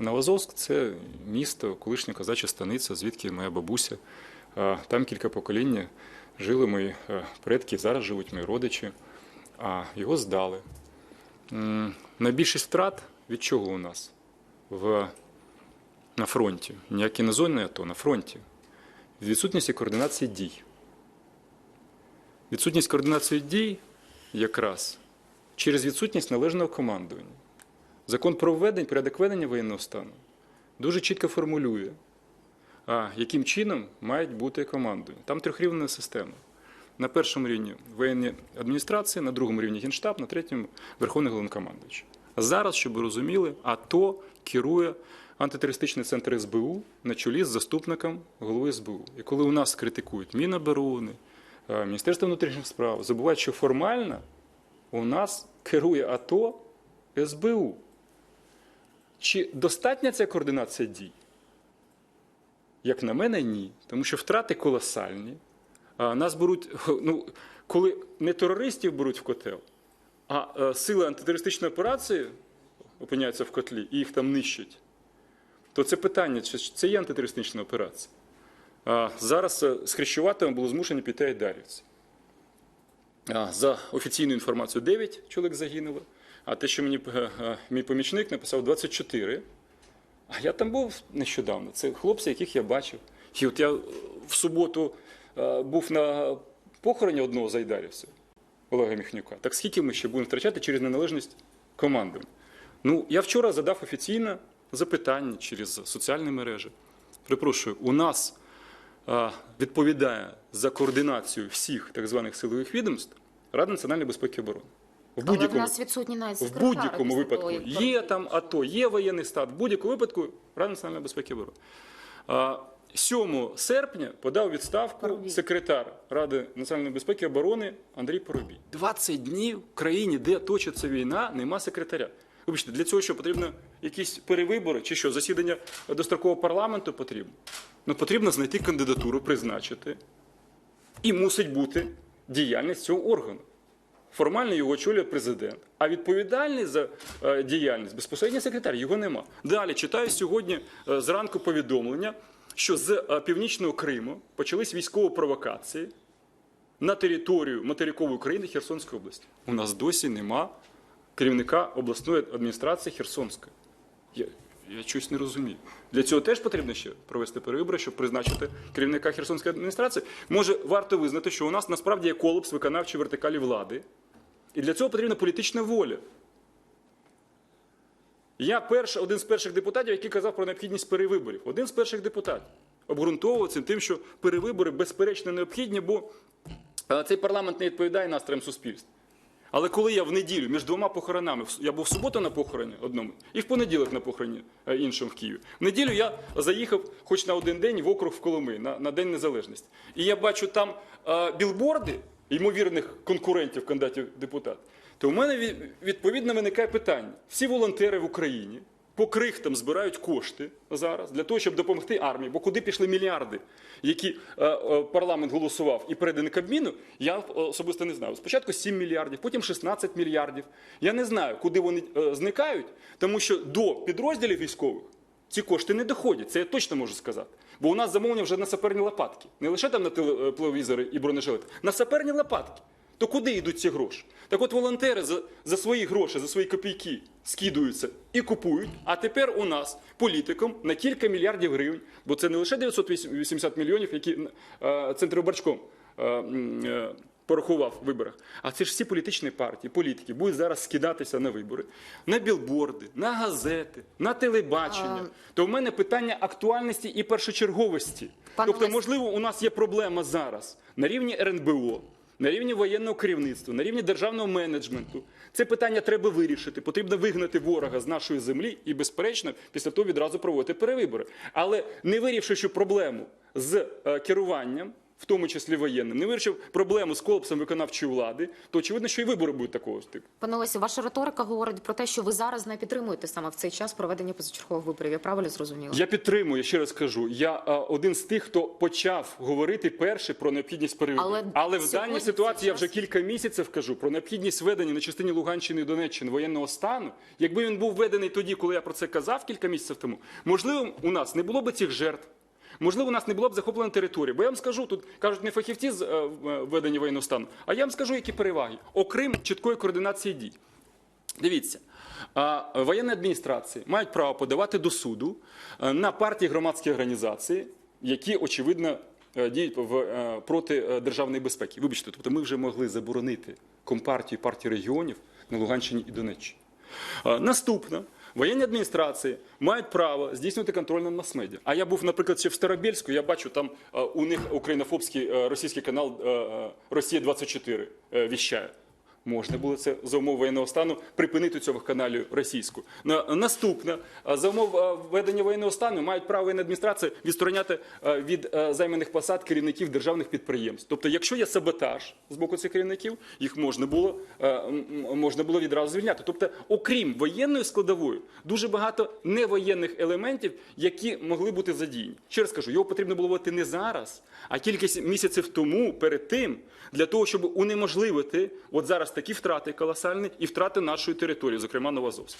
Новозовськ це місто, колишня козача станиця, звідки моя бабуся. Там кілька поколінь жили мої предки, зараз живуть мої родичі, а його здали. Найбільшість втрат від чого у нас? В, на фронті. Ніякі не зони АТО, на фронті. Від відсутності координації дій. Відсутність координації дій якраз через відсутність належного командування. Закон про введення, порядок ведення воєнного стану дуже чітко формулює, а яким чином мають бути командування. Там трьохрівнева система. На першому рівні воєнні адміністрації, на другому рівні Генштаб, на третьому Верховний головнокомандуючий. А зараз, щоб ви розуміли, АТО керує антитерористичний центр СБУ на чолі з заступником голови СБУ. І коли у нас критикують Міноборони, Міністерство внутрішніх справ, забувають, що формально у нас керує АТО СБУ. Чи достатня ця координація дій? Як на мене, ні. Тому що втрати колосальні. Нас беруть, ну, коли не терористів беруть в котел, а е, сили антитерористичної операції опиняються в котлі і їх там нищать, то це питання, чи це є антитерористична операція. Зараз е, з Хрещуватого були змушені піти айдарівці. За офіційною інформацією, 9 чоловік загинуло. А те, що мені е, е, мій помічник написав 24. А я там був нещодавно. Це хлопці, яких я бачив. І от я в суботу е, був на похороні одного з айдарівців, Олега Міхнюка. Так скільки ми ще будемо втрачати через неналежність команди? Ну, я вчора задав офіційне запитання через соціальні мережі. Припрошую, у нас відповідає за координацію всіх так званих силових відомств Рада національної безпеки і оборони. В Але в будь-якому нас відсутні навіть в секретари будь-якому після випадку того, як є там АТО, є воєнний стат. В будь-якому випадку Рада національної безпеки оборони. 7 серпня подав відставку секретар Ради національної безпеки і оборони Андрій Поробій. 20 днів в країні, де точиться війна, нема секретаря. Вибачте, для цього що потрібно якісь перевибори чи що, засідання дострокового парламенту потрібно? Ну, потрібно знайти кандидатуру, призначити. І мусить бути діяльність цього органу. Формально його очолює президент, а відповідальний за е, діяльність безпосередньо секретар його нема. Далі читаю сьогодні е, зранку повідомлення, що з е, північного Криму почались військові провокації на територію материкової України Херсонської області. У нас досі нема керівника обласної адміністрації Херсонської. Я, я щось не розумію. Для цього теж потрібно ще провести перевибори, щоб призначити керівника Херсонської адміністрації. Може, варто визнати, що у нас насправді є колапс виконавчої вертикалі влади, і для цього потрібна політична воля. Я перш, один з перших депутатів, який казав про необхідність перевиборів. Один з перших депутатів обґрунтовував це тим, що перевибори безперечно необхідні, бо е, цей парламент не відповідає настроям суспільства. Але коли я в неділю між двома похоронами, я був в суботу на похороні одному, і в понеділок на похороні е, іншому в Києві. В неділю я заїхав хоч на один день в округ в Коломи на, на День Незалежності. І я бачу там е, білборди ймовірних конкурентів, кандидатів депутат. То в мене від- відповідно виникає питання: всі волонтери в Україні по крихтам збирають кошти зараз для того, щоб допомогти армії. Бо куди пішли мільярди, які е, е, парламент голосував і передані Кабміну, я особисто не знаю. Спочатку 7 мільярдів, потім 16 мільярдів. Я не знаю, куди вони е, зникають, тому що до підрозділів військових ці кошти не доходять. Це я точно можу сказати. Бо у нас замовлення вже на саперні лопатки. Не лише там на е, телевізори і бронежилети, на саперні лопатки. То куди йдуть ці гроші? Так от волонтери за, за свої гроші, за свої копійки скидуються і купують. А тепер у нас політикам на кілька мільярдів гривень, бо це не лише 980 мільйонів, які е, Центробарчком е, е, порахував в виборах. А це ж всі політичні партії, політики будуть зараз скидатися на вибори, на білборди, на газети, на телебачення. То в мене питання актуальності і першочерговості. Пане тобто, можливо, у нас є проблема зараз на рівні РНБО. На рівні воєнного керівництва, на рівні державного менеджменту це питання треба вирішити. Потрібно вигнати ворога з нашої землі і, безперечно, після того відразу проводити перевибори. Але не вирішивши проблему з е, керуванням в тому числі воєнним, не вирішив проблему з колапсом виконавчої влади, то очевидно, що і вибори будуть такого типу. Пане Олесі, ваша риторика говорить про те, що ви зараз не підтримуєте саме в цей час проведення позачергових виборів. Я правильно зрозуміла? Я підтримую, ще раз кажу. Я а, один з тих, хто почав говорити перше про необхідність переведення. Але в сьогодні даній ситуації я вже кілька місяців кажу про необхідність введення на частині Луганщини і Донеччини воєнного стану. Якби він був введений тоді, коли я про це казав кілька місяців тому, можливо, у нас не було б цих жертв. Можливо, у нас не було б захоплена територія. Бо я вам скажу, тут кажуть не фахівці з е, введення воєнного стану, а я вам скажу, які переваги. Окрім чіткої координації дій. Дивіться, воєнні адміністрації мають право подавати до суду е, на партії громадські організації, які очевидно е, діють е, проти е, державної безпеки. Вибачте, тобто ми вже могли заборонити компартію партії регіонів на Луганщині і Донеччині. Е, Наступно. Воєнні адміністрації мають право здійснювати контроль над мас-медіа. А я був, наприклад, ще в Старобільську, я бачу там е, у них українофобський е, російський канал е, Росія 24 е, віщає. Можна було це за умов воєнного стану припинити цього каналу російську. На- Наступне за умов введення воєнного стану мають право воєнна адміністрація відстороняти від займаних посад керівників державних підприємств. Тобто, якщо є саботаж з боку цих керівників, їх можна було можна було відразу звільняти. Тобто, окрім воєнної складової, дуже багато невоєнних елементів, які могли бути задіяні. Ще раз кажу, його потрібно було вводити не зараз, а кілька місяців тому, перед тим, для того, щоб унеможливити от зараз такі втрати колосальні і втрати нашої території, зокрема Новозовськ.